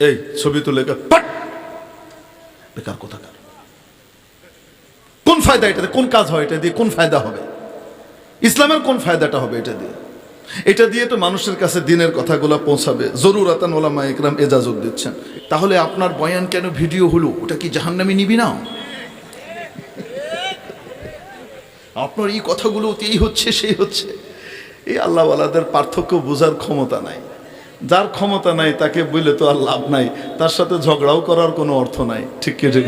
এই, ছবি তুলে পাট! বেকার কোথাকার? কোন ফায়দা এটাতে কোন কাজ হয় এটা দিয়ে? কোন ফায়দা হবে? ইসলামের কোন ফায়দাটা হবে এটা দিয়ে? এটা দিয়ে তো মানুষের কাছে দিনের কথাগুলো পৌঁছাবে। জরুর আতান ওলামা ইকরাম এজাজত দিচ্ছেন। তাহলে আপনার বয়ান কেন ভিডিও হলো? ওটা কি জাহান্নামি নিবি না আপনার এই কথাগুলো এই হচ্ছে, সেই হচ্ছে। এই আল্লাহওয়ালাদের পার্থক্য বোঝার ক্ষমতা নাই। যার ক্ষমতা নাই, তাকে বললে তো আর লাভ নাই। তার সাথে ঝগড়াও করার কোনো অর্থ নাই। ঠিক কি, ঠিক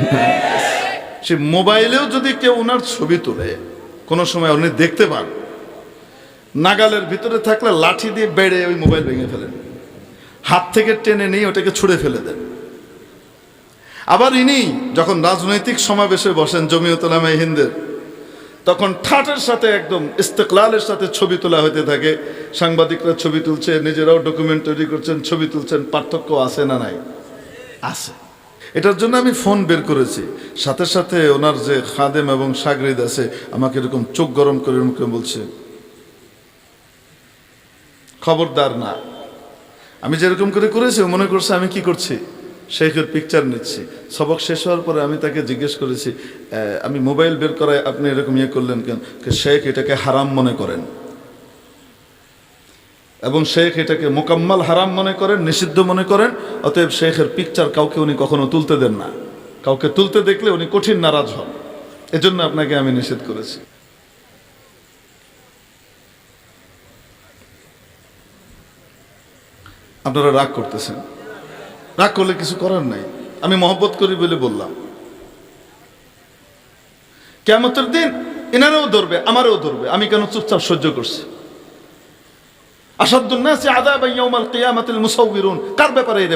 সে মোবাইলেও যদি কেউ ওনার ছবি তোলে, কোনো সময় উনি দেখতে পান, নাগালের ভিতরে থাকলে লাঠি দিয়ে বেড়ে ওই মোবাইল ভেঙে ফেলেন। হাত থেকে টেনে নিয়ে ওটাকে ছুঁড়ে ফেলে দেন। আবার ইনি যখন রাজনৈতিক সমাবেশে বসেন জমিয়তলামা হিন্দের তখন ঠাটের সাথে একদম ইস্তেকলালের সাথে ছবি তোলা হতে থাকে। সাংবাদিকরা ছবি তুলছে নিজেরাও ডকুমেন্ট তৈরি করছেন, ছবি তুলছেন, পার্থক্য আছে না নাই? আছে। এটার জন্য আমি ফোন বের করেছি। সাথে সাথে ওনার যে খাদেম এবং সাগরিদ আছে, আমাকে এরকম চোখ গরম করে মুখে বলছে, খবরদার না। আমি যেরকম করে করেছি মনে করছে আমি কি করছি? শেখের পিকচার নিচ্ছি। সবক শেষ হওয়ার পরে আমি তাকে জিজ্ঞেস করেছি আমি মোবাইল বের করায় আপনি এরকম ইয়ে করলেন কেন? শেখ এটাকে হারাম মনে করেন। এবং শেখ এটাকে মোকাম্মাল হারাম মনে করেন, নিষিদ্ধ মনে করেন, অতএব শেখের পিকচার কাউকে উনি কখনো তুলতে দেন না। কাউকে তুলতে দেখলে উনি কঠিন নারাজ হন। এজন্য আপনাকে আমি নিষেধ করেছি। আপনারা রাগ করতেছেন। রাগ করলে কিছু করার নাই। আমি মহব্বত করি বলে বললাম। কেমতের দিন এনারাও ধরবে, আমারও ধরবে। আমি কেন চুপচাপ সহ্য করছি? কিয়ামাতিল মুসাউবিরুন। কার ব্যাপারে এই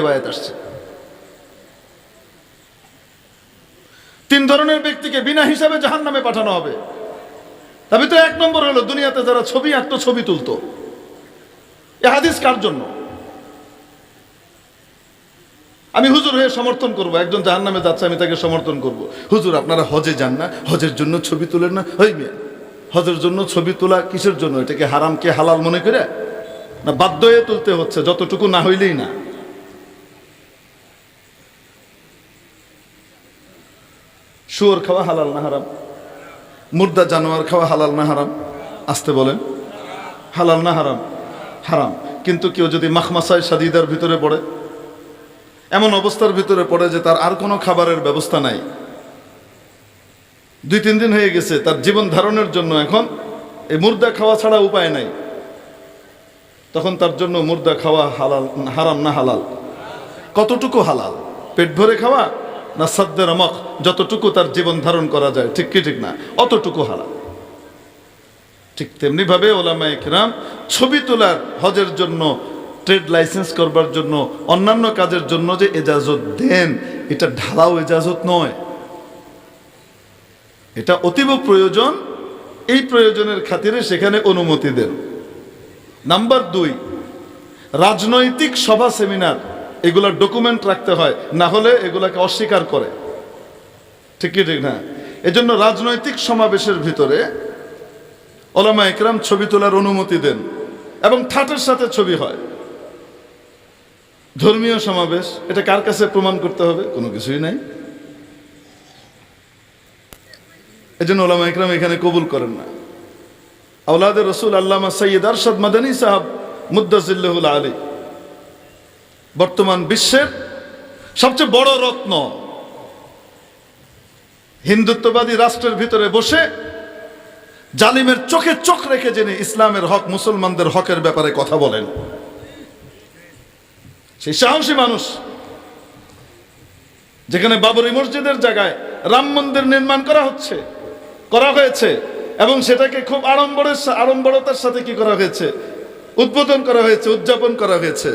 তিন ধরনের ব্যক্তিকে বিনা হিসাবে পাঠানো হবে। এক নম্বর হলো, দুনিয়াতে যারা ছবি আঁকতো, ছবি তুলতো। এ হাদিস কার জন্য? আমি হুজুর হয়ে সমর্থন করব। একজন জাহান নামে যাচ্ছে, আমি তাকে সমর্থন করব। হুজুর, আপনারা হজে যান না? হজের জন্য ছবি তুলেন না? হই মিয়া, হজের জন্য ছবি তোলা কিসের জন্য? এটাকে হারাম কে হালাল মনে করে? না, বাধ্য হয়ে তুলতে হচ্ছে, যতটুকু না হইলেই না। শুয়োর খাওয়া হালাল না হারাম? মুর্দা জানোয়ার খাওয়া হালাল না হারাম? আসতে বলেন। হালাল না হারাম? হারাম। কিন্তু কেউ যদি মাখমাসায় সাদিদার ভিতরে পড়ে এমন অবস্থার ভিতরে পড়ে যে তার আর কোনো খাবারের ব্যবস্থা নাই। দুই, তিন দিন হয়ে গেছে, তার জীবন ধারণের জন্য এখন এই মুর্দা খাওয়া ছাড়া উপায় নাই। তখন তার জন্য মুর্দা খাওয়া হালাল, হারাম না হালাল? কতটুকু হালাল? পেট ভরে খাওয়া না সাদ্দের আমক, যতটুকু তার জীবন ধারণ করা যায়, ঠিক কি ঠিক না? অতটুকু হালাল। ঠিক তেমনিভাবে ওলামা ইকরাম ছবি তোলার হজের জন্য ট্রেড লাইসেন্স করবার জন্য, অন্যান্য কাজের জন্য যে এজাজত দেন, এটা ঢালাও এজাজত নয়। এটা অতীব প্রয়োজন, এই প্রয়োজনের খাতিরে সেখানে অনুমতি দেন। নাম্বার দুই, রাজনৈতিক সভা সেমিনার এগুলার ডকুমেন্ট রাখতে হয়, না হলে এগুলাকে অস্বীকার করে। ঠিক কি, ঠিক না? এজন্য রাজনৈতিক সমাবেশের ভিতরে ওলামা একরাম ছবি তোলার অনুমতি দেন এবং ঠাটের সাথে ছবি হয়। ধর্মীয় সমাবেশ, এটা কার কাছে প্রমাণ করতে হবে? কোনো কিছুই নাই। এজন্য ওলামা একরাম এখানে কবুল করেন না। আউলাদের রসুল আল্লামা সৈয়দ আরশাদ মাদানী সাহাব মুদাজিল্লাহুল আলী। বর্তমান বিশ্বের সবচেয়ে বড় রত্ন। হিন্দুত্ববাদী রাষ্ট্রের ভিতরে বসে জালিমের চোখে চোখ রেখে জেনে ইসলামের হক, মুসলমানদের হকের ব্যাপারে কথা বলেন। সেই সাহসী মানুষ যেখানে বাবরি মসজিদের জায়গায় রাম মন্দির নির্মাণ করা হচ্ছে, করা হয়েছে, এবং সেটাকে খুব আড়ম্বরের আড়ম্বরতার সাথে কি করা হয়েছে? উদ্বোধন করা হয়েছে, উদযাপন করা হয়েছে।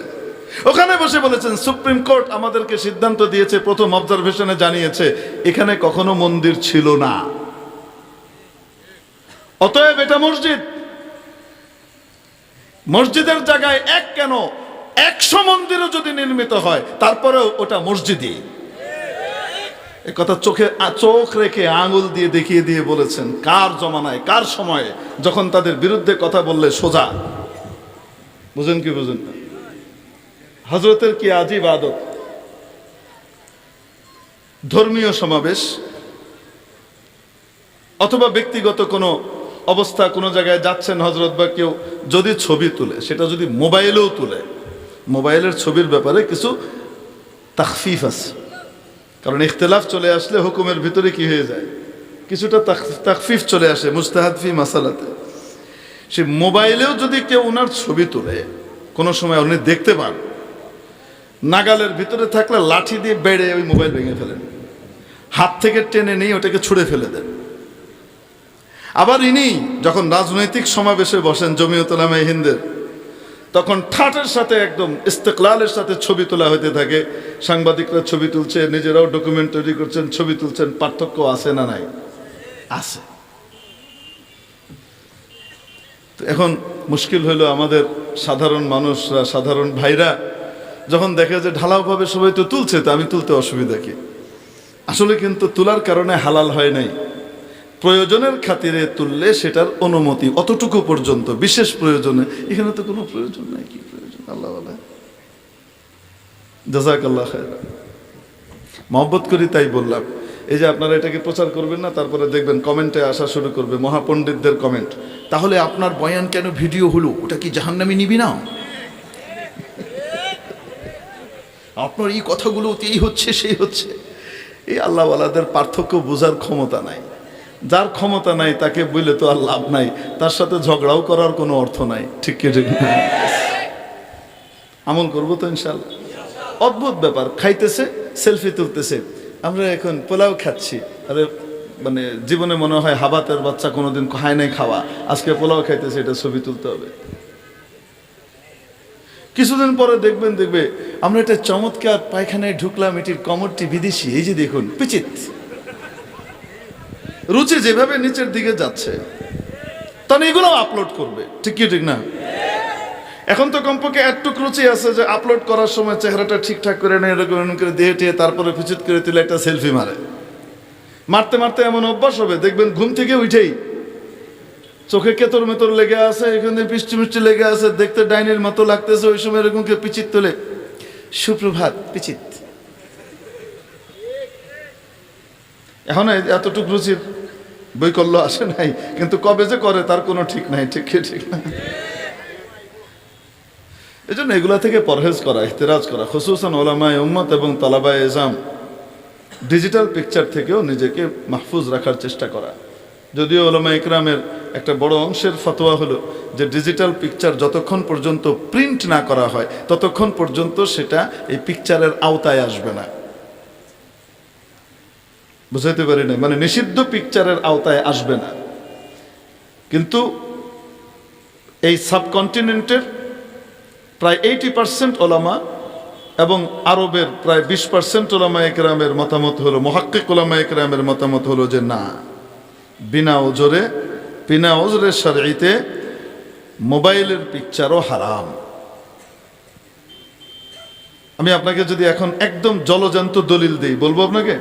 ওখানে বসে বলেছেন, সুপ্রিম কোর্ট আমাদেরকে সিদ্ধান্ত দিয়েছে, প্রথম অবজারভেশনে জানিয়েছে, এখানে কখনো মন্দির ছিল না। অতএব এটা মসজিদ। মসজিদের জায়গায় এক কেন একশো মন্দিরও যদি নির্মিত হয়, তারপরেও ওটা মসজিদই। কথা চোখে চোখ রেখে আঙুল দিয়ে দেখিয়ে দিয়ে বলেছেন, কার জমানায়, কার সময়ে যখন তাদের বিরুদ্ধে কথা বললে সোজা। বুঝেন কি বুঝেন হজরতের কি আজীব আদত ধর্মীয় সমাবেশ অথবা ব্যক্তিগত কোনো অবস্থা কোনো জায়গায় যাচ্ছেন হজরত বা কেউ, যদি ছবি তুলে, সেটা যদি মোবাইলেও তুলে মোবাইলের ছবির ব্যাপারে কিছু তাকফিফ আছে। কারণ ইখতলাফ চলে আসলে হুকুমের ভিতরে কি হয়ে যায়? কিছুটা তাকফিফ চলে আসে মুস্তাহাদফি মাসালাতে। সে মোবাইলেও যদি কেউ ওনার ছবি তোলে, কোনো সময় উনি দেখতে পান, নাগালের ভিতরে থাকলে লাঠি দিয়ে বেড়ে ওই মোবাইল ভেঙে ফেলেন। হাত থেকে টেনে নিয়ে ওটাকে ছুঁড়ে ফেলে দেন। আবার ইনি যখন রাজনৈতিক সমাবেশে বসেন জমিয়তলামা হিন্দের তখন ঠাটের সাথে একদম ইস্তেকলালের সাথে ছবি তোলা হতে থাকে। সাংবাদিকরা ছবি তুলছে, নিজেরাও ডকুমেন্ট তৈরি করছেন, ছবি তুলছেন, পার্থক্য আছে না নাই? আছে। এখন মুশকিল হলো আমাদের সাধারণ মানুষরা, সাধারণ ভাইরা, যখন দেখে যে ঢালাওভাবে সবাই তো তুলছে, তো আমি তুলতে অসুবিধা কি? আসলে কিন্তু তোলার কারণে হালাল হয় নাই। প্রয়োজনের খাতিরে তুললে সেটার অনুমতি অতটুকু পর্যন্ত, বিশেষ প্রয়োজনে। এখানে তো কোনো প্রয়োজন নাই, কি প্রয়োজন? আল্লাহ বলে। জাজাক আল্লাহ খায়রা মহব্বত করি তাই বললাম। এই যে আপনারা এটাকে প্রচার করবেন না, তারপরে দেখবেন কমেন্টে আসা শুরু করবে মহাপণ্ডিতদের কমেন্ট। তাহলে আপনার বয়ান কেন ভিডিও হলো? ওটা কি জাহান্নামি নিবি না আপনার এই কথাগুলো এই হচ্ছে, সেই হচ্ছে। এই আল্লাহওয়ালাদের পার্থক্য বোঝার ক্ষমতা নাই। যার ক্ষমতা নাই, তাকে বললে তো আর লাভ নাই। তার সাথে ঝগড়াও করার কোনো অর্থ নাই। ঠিক কি, ঠিক? আমল করব তো ইনশাল্লাহ। অদ্ভুত ব্যাপার। খাইতেছে সেলফি তুলতেছে। আমরা এখন পোলাও খাচ্ছি। আরে মানে জীবনে মনে হয় হাবাতের বাচ্চা কোনোদিন খায় নাই খাওয়া। আজকে পোলাও খাইতেছে, এটা ছবি তুলতে হবে। কিছুদিন পরে দেখবেন, দেখবে, আমরা এটা চমৎকার পায়খানায় ঢুকলাম, এটির কমরটি বিদেশি। এই যে দেখুন, পিচিত। রুচি যেভাবে নিচের দিকে যাচ্ছে, তখন এগুলো আপলোড করবে। ঠিক কি, ঠিক না? এখন তো কমপক্ষে একটু রুচি আছে যে আপলোড করার সময় চেহারাটা ঠিকঠাক করে নেয়, এরকম করে দেহে টিয়ে তারপরে পিছিত করে তুলে একটা সেলফি মারে। মারতে মারতে এমন অভ্যাস হবে, দেখবেন ঘুম থেকে উঠেই চোখে কেতর মেতর লেগে আছে, এখানে বৃষ্টি মিষ্টি লেগে আছে, দেখতে ডাইনের মতো লাগতেছে, ওই সময় এরকম করে পিচিত তোলে। সুপ্রভাত, পিচিত। এখন এতটুকু রুচির বৈকল্য আসে নাই, কিন্তু কবে যে করে তার কোনো ঠিক নাই, ঠিক ঠিক না এই জন্য এগুলা থেকে পরহেজ করা ইহতেরাজ করা, খসুসান ওলামায় উম্মত এবং তালাবায় এজাম ডিজিটাল পিকচার থেকেও নিজেকে মাহফুজ রাখার চেষ্টা করা। যদিও ওলামা ইকরামের একটা বড় অংশের ফতোয়া হলো যে ডিজিটাল পিকচার যতক্ষণ পর্যন্ত প্রিন্ট না করা হয়, ততক্ষণ পর্যন্ত সেটা এই পিকচারের আওতায় আসবে না। বুঝাইতে পারি না মানে নিষিদ্ধ পিকচারের আওতায় আসবে না। কিন্তু এই সাবকন্টিনেন্টের প্রায় এইটি পার্সেন্ট ওলামা এবং আরবের প্রায় বিশ পার্সেন্ট ওলামা একরামের মতামত হলো, মহাক্কিক ওলামা একরামের মতামত হলো যে না, বিনা ওজরে, বিনা ওজরের সারিতে মোবাইলের পিকচারও হারাম। আমি আপনাকে যদি এখন একদম জলজান্ত দলিল দিই, বলব আপনাকে?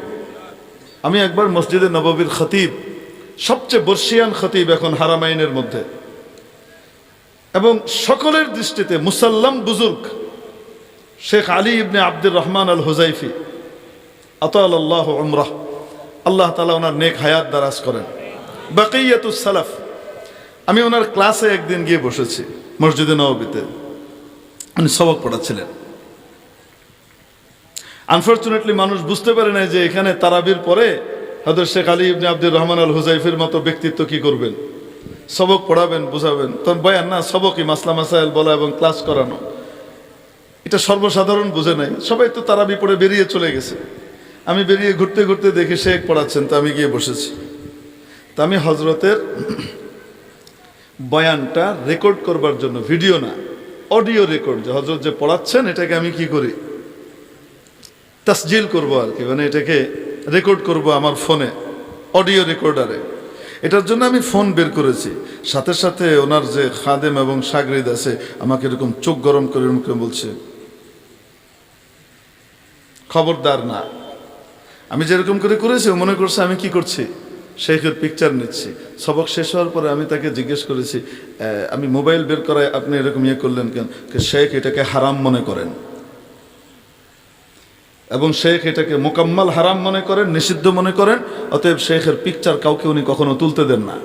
আমি একবার মসজিদে নববীর খতিব, সবচেয়ে বর্ষিয়ান খতিব এখন হারামাইনের মধ্যে। এবং সকলের দৃষ্টিতে মুসাল্লাম বুজুর্গ, শেখ আলী ইবনে আব্দুর রহমান আল হুজাইফি আতাল আল্লাহ উমরাহ, আল্লাহ তালা ওনার নেক হায়াত দারাজ করেন। বাকিয়াতুস সালাফ, আমি ওনার ক্লাসে একদিন গিয়ে বসেছি মসজিদে নববীতে। উনি সবক পড়াচ্ছিলেন। আনফর্চুনেটলি মানুষ বুঝতে পারে না যে এখানে তারাবির পরে হয়তো শেখ আলী ইবনে আব্দুর রহমান আল হুজাইফের মতো ব্যক্তিত্ব কি করবেন? সবক পড়াবেন, বুঝাবেন। তখন বয়ান না, সবকই মাসলা মাসাইল বলা এবং ক্লাস করানো। এটা সর্বসাধারণ বুঝে নাই। সবাই তো তারাবি পড়ে বেরিয়ে চলে গেছে। আমি বেরিয়ে ঘুরতে ঘুরতে দেখি শেখ পড়াচ্ছেন, তো আমি গিয়ে বসেছি। তা আমি হজরতের বয়ানটা রেকর্ড করবার জন্য ভিডিও না অডিও রেকর্ড যে হজরত যে পড়াচ্ছেন, এটাকে আমি কি করি? তাসজিল করব আর কি মানে এটাকে রেকর্ড করব আমার ফোনে অডিও রেকর্ডারে এটার জন্য আমি ফোন বের করেছি। সাথে সাথে ওনার যে খাদেম এবং সাগরিদ আছে, আমাকে এরকম চোখ গরম করে মুখে বলছে, খবরদার না। আমি যেরকম করে করেছি মনে করছে আমি কি করছি? শেখের পিকচার নিচ্ছি। সবক শেষ হওয়ার পরে আমি তাকে জিজ্ঞেস করেছি আমি মোবাইল বের করায় আপনি এরকম ইয়ে করলেন কেন? শেখ এটাকে হারাম মনে করেন। এবং শেখ এটাকে মোকাম্মাল হারাম মনে করেন, নিষিদ্ধ মনে করেন, অতএব শেখের পিকচার কাউকে উনি কখনো তুলতে দেন না।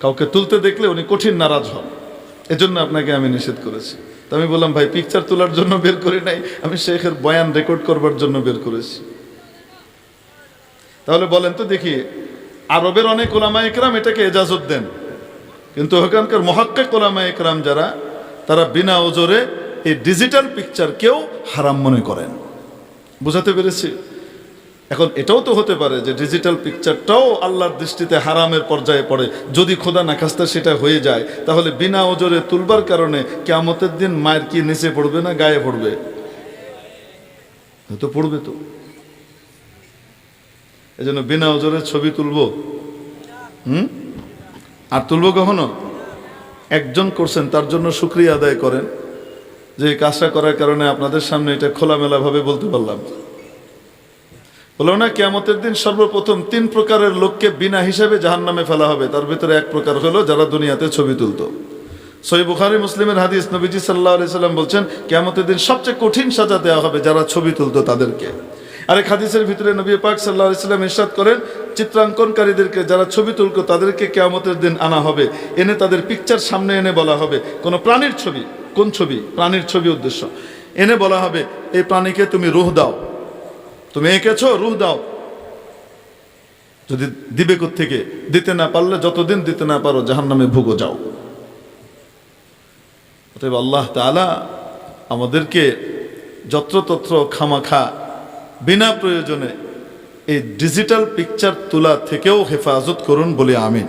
কাউকে তুলতে দেখলে উনি কঠিন নারাজ হন। এজন্য আপনাকে আমি নিষেধ করেছি। তো আমি বললাম, ভাই পিকচার তোলার জন্য বের করি নাই, আমি শেখের বয়ান রেকর্ড করবার জন্য বের করেছি। তাহলে বলেন তো দেখি, আরবের অনেক ওলামা একরাম এটাকে এজাজত দেন। কিন্তু ওখানকার মহাক্কা ওলামা একরাম যারা, তারা বিনা ওজরে এই ডিজিটাল পিকচারকেও হারাম মনে করেন। বুঝাতে পেরেছি। এখন এটাও তো হতে পারে যে ডিজিটাল পিকচারটাও আল্লাহর দৃষ্টিতে হারামের পর্যায়ে পড়ে। যদি খোদা নাখাস্তা সেটা হয়ে যায়, তাহলে বিনা ওজরে তুলবার কারণে কেমতের দিন মায়ের কি নিচে পড়বে না গায়ে পড়বে? হয়তো পড়বে তো। এই জন্য বিনা ওজরে ছবি তুলব। হুম? আর তুলব কখনো? একজন করছেন, তার জন্য শুক্রিয়া আদায় করেন। যে কাজটা করার কারণে আপনাদের সামনে এটা খোলামেলাভাবে বলতে পারলাম। বলো না কেমতের দিন সর্বপ্রথম তিন প্রকারের লোককে বিনা হিসাবে জাহান নামে ফেলা হবে। তার ভিতরে এক প্রকার হলো যারা দুনিয়াতে ছবি তুলতো। সই বুখারি, মুসলিমের হাদিস নবীজি সাল্লাহ আলি সাল্লাম বলছেন কেমতের দিন সবচেয়ে কঠিন সাজা দেওয়া হবে যারা ছবি তুলতো তাদেরকে। আরেক হাদিসের ভিতরে নবী পাক সাল্লাহ সাল্লাম ইরশাদ করেন, চিত্রাঙ্কনকারীদেরকে যারা ছবি তুলতো তাদেরকে কেয়ামতের দিন আনা হবে। এনে তাদের পিকচার সামনে এনে বলা হবে। কোনো প্রাণীর ছবি কোন ছবি? প্রাণীর ছবি উদ্দেশ্য। এনে বলা হবে, এই প্রাণীকে তুমি রুহ দাও। তুমি এঁকেছো, রুহ দাও। যদি দিবে থেকে দিতে না পারলে যতদিন দিতে না পারো জাহান নামে ভুগো যাও। অতএব আল্লাহ তাআলা আমাদেরকে যত্রতত্র খামাখা, বিনা প্রয়োজনে এই ডিজিটাল পিকচার তোলা থেকেও হেফাজত করুন বলে আমিন।